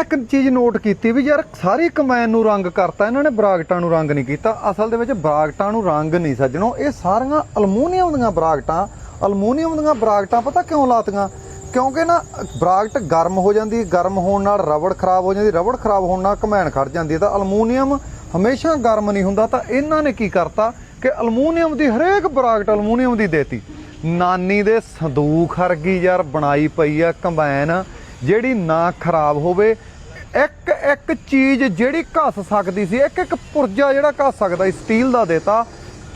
ਇੱਕ ਚੀਜ਼ ਨੋਟ ਕੀਤੀ ਵੀ ਯਾਰ ਸਾਰੀ ਕਮੈਨ ਨੂੰ ਰੰਗ ਕਰਤਾ, ਇਹਨਾਂ ਨੇ ਬਰਾਗਟਾਂ ਨੂੰ ਰੰਗ ਨਹੀਂ ਕੀਤਾ। ਅਸਲ ਦੇ ਵਿੱਚ ਬਰਾਗਟਾਂ ਨੂੰ ਰੰਗ ਨਹੀਂ ਸੱਜਣੋ, ਇਹ ਸਾਰੀਆਂ ਅਲਮੂਨੀਅਮ ਦੀਆਂ ਬਰਾਗਟਾਂ, ਅਲਮੂਨੀਅਮ ਦੀਆਂ ਬਰਾਗਟਾਂ ਪਤਾ ਕਿਉਂ ਲਾਤੀਆਂ? ਕਿਉਂਕਿ ਨਾ ਬਰਾਗਟ ਗਰਮ ਹੋ ਜਾਂਦੀ, ਗਰਮ ਹੋਣ ਨਾਲ ਰਬੜ ਖਰਾਬ ਹੋ ਜਾਂਦੀ, ਰਬੜ ਖਰਾਬ ਹੋਣ ਨਾਲ ਕਮੈਨ ਖੜ ਜਾਂਦੀ ਤਾਂ ਅਲਮੂਨੀਅਮ ਹਮੇਸ਼ਾ ਗਰਮ ਨਹੀਂ ਹੁੰਦਾ, ਤਾਂ ਇਹਨਾਂ ਨੇ ਕੀ ਕਰਤਾ ਕਿ ਅਲਮੂਨੀਅਮ ਦੀ ਹਰੇਕ ਬਰਾਗਟ ਅਲਮੂਨੀਅਮ ਦੀ ਦੇਤੀ। ਨਾਨੀ ਦੇ ਸੰਦੂਖ ਵਰਗੀ ਯਾਰ ਬਣਾਈ ਪਈ ਆ ਕੰਬਾਈਨ ਜਿਹੜੀ ਨਾ ਖਰਾਬ ਹੋਵੇ, ਇੱਕ ਇੱਕ ਚੀਜ਼ ਜਿਹੜੀ ਘਸ ਸਕਦੀ ਸੀ, ਇੱਕ ਇੱਕ ਪੁਰਜਾ ਜਿਹੜਾ ਘਸ ਸਕਦਾ ਸੀ ਸਟੀਲ ਦਾ ਦੇਤਾ,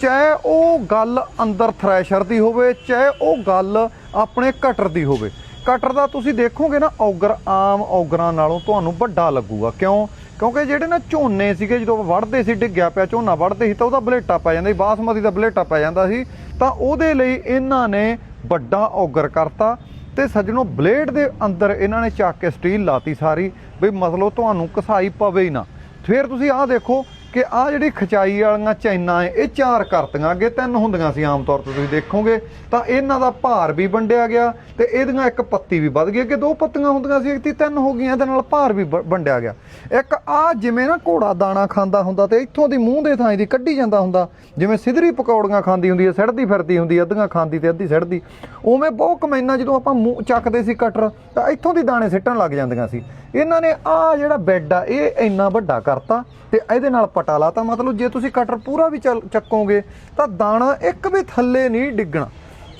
ਚਾਹੇ ਉਹ ਗੱਲ ਅੰਦਰ ਥ੍ਰੈਸ਼ਰ ਦੀ ਹੋਵੇ, ਚਾਹੇ ਉਹ ਗੱਲ ਆਪਣੇ ਕਟਰ ਦੀ ਹੋਵੇ। ਕਟਰ ਦਾ ਤੁਸੀਂ ਦੇਖੋਗੇ ਨਾ, ਔਗਰ ਆਮ ਔਗਰਾਂ ਨਾਲੋਂ ਤੁਹਾਨੂੰ ਵੱਡਾ ਲੱਗੂਗਾ। ਕਿਉਂ? ਕਿਉਂਕਿ ਜਿਹੜੇ ਨਾ ਝੋਨੇ ਸੀਗੇ, ਜਦੋਂ ਵੜਦੇ ਸੀ, ਡਿੱਗਿਆ ਪਿਆ ਝੋਨਾ ਵੜਦੇ ਸੀ, ਤਾਂ ਉਹਦਾ ਬਲੇਟਾ ਪੈ ਜਾਂਦਾ ਸੀ, ਬਾਸਮਤੀ ਦਾ ਬਲੇਟਾ ਪੈ ਜਾਂਦਾ ਸੀ, ਤਾਂ ਉਹਦੇ ਲਈ ਇਹਨਾਂ ਨੇ ਵੱਡਾ ਔਗਰ ਕਰਤਾ। ਤੇ ਸੱਜਣੋ, ਬਲੇਡ ਦੇ ਅੰਦਰ ਇਹਨਾਂ ਨੇ ਚੱਕ ਕੇ ਸਟੀਲ ਲਾਤੀ ਸਾਰੀ, ਵੀ ਮਤਲਬ ਤੁਹਾਨੂੰ ਕਸਾਈ ਪਵੇ ਹੀ ਨਾ। ਫਿਰ ਤੁਸੀਂ ਆਹ ਦੇਖੋ ਕਿ ਆਹ ਜਿਹੜੀ ਖਚਾਈ ਵਾਲੀਆਂ ਚੈਨਾਂ ਏ ਇਹ ਚਾਰ ਕਰਤੀਆਂ ਅੱਗੇ ਤਿੰਨ ਹੁੰਦੀਆਂ ਸੀ ਆਮ ਤੌਰ ਤੇ ਤੁਸੀਂ ਦੇਖੋਗੇ ਤਾਂ ਇਹਨਾਂ ਦਾ ਭਾਰ ਵੀ ਵੰਡਿਆ ਗਿਆ ਤੇ ਇਹਦੀਆਂ ਇੱਕ ਪੱਤੀ ਵੀ ਵੱਧ ਗਈ ਕਿ ਦੋ ਪੱਤੀਆਂ ਹੁੰਦੀਆਂ ਸੀ ਇੱਕ ਤੀ ਤਿੰਨ ਹੋ ਗਈਆਂ ਇਹਦੇ ਨਾਲ ਭਾਰ ਵੀ ਵੰਡਿਆ ਗਿਆ। ਇੱਕ ਆ ਜਿਵੇਂ ਨਾ ਘੋੜਾ ਦਾਣਾ ਖਾਂਦਾ ਹੁੰਦਾ ਤੇ ਇੱਥੋਂ ਦੀ ਮੂੰਹ ਦੇ ਥਾਂ ਦੀ ਕੱਢੀ ਜਾਂਦਾ ਹੁੰਦਾ ਜਿਵੇਂ ਸਿਧਰੀ ਪਕੌੜੀਆਂ ਖਾਂਦੀ ਹੁੰਦੀ ਹੈ ਸੜਦੀ ਫਿਰਦੀ ਹੁੰਦੀ ਹੈ, ਅੱਧੀਆਂ ਖਾਂਦੀ ਤੇ ਅੱਧੀ ਸੜਦੀ ਉਵੇਂ ਬਹੁਤ ਕਮੈਨਾ ਜਦੋਂ ਆਪਾਂ ਮੂੰਹ ਚੱਕਦੇ ਸੀ ਕਟਰ ਤਾਂ ਇੱਥੋਂ ਦੀ ਦਾਣੇ ਸਿੱਟਣ ਲੱਗ ਜਾਂਦੀਆਂ ਸੀ। ਇਹਨਾਂ ਨੇ ਆ ਜਿਹੜਾ ਬੈੱਡ ਆ, ਇਹ ਇੰਨਾ ਵੱਡਾ ਕਰਤਾ ਤੇ ਇਹਦੇ ਨਾਲ ਪਟਾ ਲਾਤਾ। ਮਤਲਬ ਜੇ ਤੁਸੀਂ ਕਟਰ ਪੂਰਾ ਵੀ ਚੱਕੋਗੇ, ਤਾਂ ਦਾਣਾ ਇੱਕ ਵੀ ਥੱਲੇ ਨਹੀਂ ਡਿੱਗਣਾ।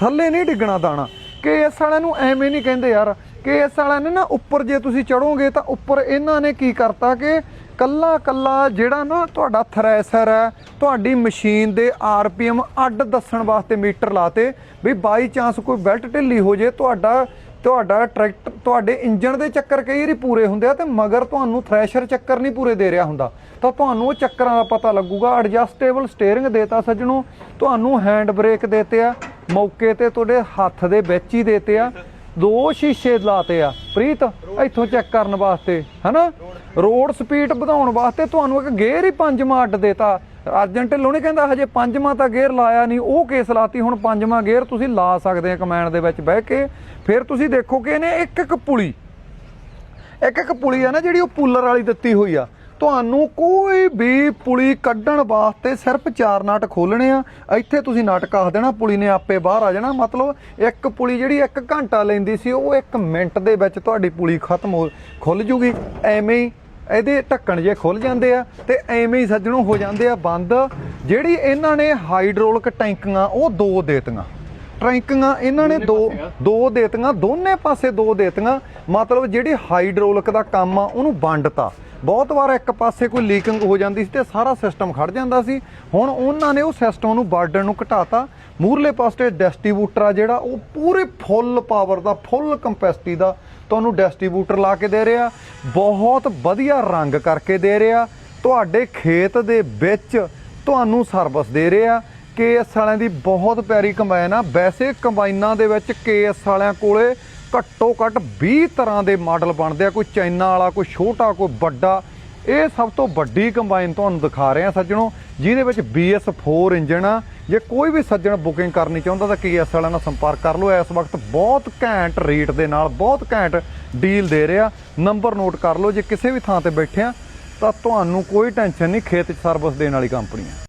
ਥੱਲੇ ਨਹੀਂ ਡਿੱਗਣਾ ਦਾਣਾ। ਕਿ ਇਸ ਵਾਲਿਆਂ ਨੂੰ ਐਵੇਂ ਨਹੀਂ ਕਹਿੰਦੇ ਯਾਰ। ਕਿ ਇਸ ਵਾਲਿਆਂ ਨੇ ਨਾ ਉੱਪਰ ਜੇ ਤੁਸੀਂ ਚੜੋਗੇ, ਤਾਂ ਉੱਪਰ ਇਹਨਾਂ ਨੇ ਕੀ ਕਰਤਾ ਕਿ ਕੱਲਾ ਕੱਲਾ ਜਿਹੜਾ ਨਾ ਤੁਹਾਡਾ ਥਰੈਸਰ ਹੈ, ਤੁਹਾਡੀ ਮਸ਼ੀਨ ਦੇ ਆਰਪੀਐਮ ਅੱਡ ਦੱਸਣ ਵਾਸਤੇ ਮੀਟਰ ਲਾਤੇ ਵੀ ਬਾਈ ਚਾਂਸ ਕੋਈ ਬੈਲਟ ਢਿੱਲੀ ਹੋ ਜੇ, ਤੁਹਾਡਾ ਤੁਹਾਡਾ ਟਰੈਕਟਰ ਤੁਹਾਡੇ ਇੰਜਨ ਦੇ ਚੱਕਰ ਕਈ ਵਾਰੀ ਪੂਰੇ ਹੁੰਦੇ ਆ ਤੇ ਮਗਰ ਤੁਹਾਨੂੰ ਥ੍ਰੈਸ਼ਰ ਚੱਕਰ ਨਹੀਂ ਪੂਰੇ ਦੇ ਰਿਹਾ ਹੁੰਦਾ। ਤਾਂ ਤੁਹਾਨੂੰ ਉਹ ਚੱਕਰਾਂ ਦਾ ਪਤਾ ਲੱਗੂਗਾ ਐਡਜਸਟੇਬਲ ਸਟੀਅਰਿੰਗ ਦੇਤਾ ਸੱਜਣੋ, ਤੁਹਾਨੂੰ ਹੈਂਡ ਬ੍ਰੇਕ ਦੇਤੇ ਆ, ਮੌਕੇ ਤੇ ਤੁਹਾਡੇ ਹੱਥ ਦੇ ਵਿੱਚ ਹੀ ਦੇਤੇ ਆ, ਦੋ ਸ਼ੀਸ਼ੇ ਲਾਤੇ ਆ। ਪ੍ਰੀਤ, ਇੱਥੋਂ ਚੈੱਕ ਕਰਨ ਵਾਸਤੇ, ਹਨਾ? ਰੋਡ ਸਪੀਡ ਵਧਾਉਣ ਵਾਸਤੇ ਤੁਹਾਨੂੰ ਇੱਕ ਗੇਅਰ ਹੀ ਪੰਜ ਅੱਡ ਦੇਤਾ। ਅਰਜਨ ਢਿੱਲੋਂ ਨੇ ਕਹਿੰਦਾ, ਹਜੇ ਪੰਜਵਾਂ ਤਾਂ ਗੇਅਰ ਲਾਇਆ ਨਹੀਂ, ਉਹ ਕੇਸ ਲਾਤੀ, ਹੁਣ ਪੰਜਵਾਂ ਗੇਅਰ ਤੁਸੀਂ ਲਾ ਸਕਦੇ ਆ ਕਮੈਂਡ ਦੇ ਵਿੱਚ ਬਹਿ ਕੇ। ਫਿਰ ਤੁਸੀਂ ਦੇਖੋ ਕਿ ਇਹਨੇ ਇੱਕ ਇੱਕ ਪੁਲੀ, ਇੱਕ ਇੱਕ ਪੁਲੀ ਆ ਨਾ ਜਿਹੜੀ ਉਹ ਪੂਲਰ ਵਾਲੀ ਦਿੱਤੀ ਹੋਈ ਆ। ਤੁਹਾਨੂੰ ਕੋਈ ਵੀ ਪੁਲੀ ਕੱਢਣ ਵਾਸਤੇ ਸਿਰਫ ਚਾਰ ਨਟ ਖੋਲਣੇ ਆ। ਇੱਥੇ ਤੁਸੀਂ ਨਟ ਕੱਸ ਦੇਣਾ, ਪੁਲੀ ਨੇ ਆਪੇ ਬਾਹਰ ਆ ਜਾਣਾ। ਮਤਲਬ ਇੱਕ ਪੁਲੀ ਜਿਹੜੀ 1 ਘੰਟਾ ਲੈਂਦੀ ਸੀ, ਉਹ 1 ਮਿੰਟ ਦੇ ਵਿੱਚ ਤੁਹਾਡੀ ਪੁਲੀ ਖਤਮ ਹੋ ਖੁੱਲ ਜੂਗੀ। ਐਵੇਂ ਹੀ ਇਹਦੇ ਢੱਕਣ ਜੇ ਖੁੱਲ ਜਾਂਦੇ ਆ ਤੇ ਐਵੇਂ ਹੀ ਸੱਜਣੋਂ ਹੋ ਜਾਂਦੇ ਆ ਬੰਦ। ਜਿਹੜੀ ਇਹਨਾਂ ਨੇ ਹਾਈਡ੍ਰੋਲਿਕ ਟੈਂਕੀਆਂ ਉਹ ਦੋ ਦੇਤੀਆਂ। ਟੈਂਕੀਆਂ ਇਹਨਾਂ ਨੇ ਦੋ ਦੋ ਦੇਤੀਆਂ ਦੋਨੇ ਪਾਸੇ ਦੋ ਦੇਤੀਆਂ। ਮਤਲਬ ਜਿਹੜੀ ਹਾਈਡ੍ਰੋਲਿਕ ਦਾ ਕੰਮ ਆ ਉਹਨੂੰ ਵੰਡਤਾ। ਬਹੁਤ ਵਾਰ ਇੱਕ ਪਾਸੇ ਕੋਈ ਲੀਕਿੰਗ ਹੋ ਜਾਂਦੀ ਸੀ ਤੇ ਸਾਰਾ ਸਿਸਟਮ ਖੜ ਜਾਂਦਾ ਸੀ। ਹੁਣ ਉਹਨਾਂ ਨੇ ਉਹ ਸਿਸਟਮ ਨੂੰ ਬਰਡਨ ਨੂੰ ਘਟਾਤਾ। ਮੂਰਲੇ ਪਾਸੇ ਡਿਸਟ੍ਰੀਬਿਊਟਰ ਆ ਜਿਹੜਾ ਉਹ ਪੂਰੇ ਫੁੱਲ ਪਾਵਰ ਦਾ ਫੁੱਲ ਕੰਪੈਸਿਟੀ ਦਾ ਤੁਹਾਨੂੰ ਡਿਸਟ੍ਰੀਬਿਊਟਰ ਲਾ ਕੇ ਦੇ ਰਿਹਾ। ਬਹੁਤ ਵਧੀਆ ਰੰਗ ਕਰਕੇ ਦੇ ਰਿਹਾ। ਤੁਹਾਡੇ ਖੇਤ ਦੇ ਵਿੱਚ ਤੁਹਾਨੂੰ ਸਰਵਿਸ ਦੇ ਰਿਹਾ। ਕੇਐਸ ਵਾਲਿਆਂ ਦੀ ਬਹੁਤ ਪਿਆਰੀ ਕੰਬਾਈਨ ਆ। ਵੈਸੇ ਕੰਬਾਈਨਾਂ ਦੇ ਵਿੱਚ ਕੇਐਸ ਵਾਲਿਆਂ ਕੋਲੇ ਘੱਟੋ ਘੱਟ 20 ਤਰ੍ਹਾਂ ਦੇ ਮਾਡਲ ਬਣਦੇ ਆ। ਕੋਈ ਚਾਈਨਾ ਵਾਲਾ, ਕੋਈ ਛੋਟਾ, ਕੋਈ ਵੱਡਾ। ਇਹ ਸਭ ਤੋਂ ਵੱਡੀ ਕੰਬਾਈਨ ਤੁਹਾਨੂੰ ਦਿਖਾ ਰਹੇ ਆ ਸੱਜਣੋ, ਜਿਹਦੇ ਵਿੱਚ BS4 ਇੰਜਨ ਆ। ਜੇ ਕੋਈ ਵੀ ਸੱਜਣ ਬੁਕਿੰਗ ਕਰਨੀ ਚਾਹੁੰਦਾ ਤਾਂ ਕੇਐਸ ਵਾਲਿਆਂ ਨਾਲ ਸੰਪਰਕ ਕਰ ਲਓ। ਇਸ ਵਕਤ ਬਹੁਤ ਘੈਂਟ ਰੇਟ ਦੇ ਨਾਲ, ਬਹੁਤ ਘੈਂਟ ਡੀਲ ਦੇ ਰਿਹਾ ਨੰਬਰ ਨੋਟ ਕਰ ਲਓ, ਜੇ ਕਿਸੇ ਵੀ ਥਾਂ ਤੇ ਬੈਠੇ ਆ ਤਾਂ ਤੁਹਾਨੂੰ ਕੋਈ ਟੈਨਸ਼ਨ ਨਹੀਂ, ਖੇਤ ਸਰਵਿਸ ਦੇਣ ਵਾਲੀ ਕੰਪਨੀ ਆ।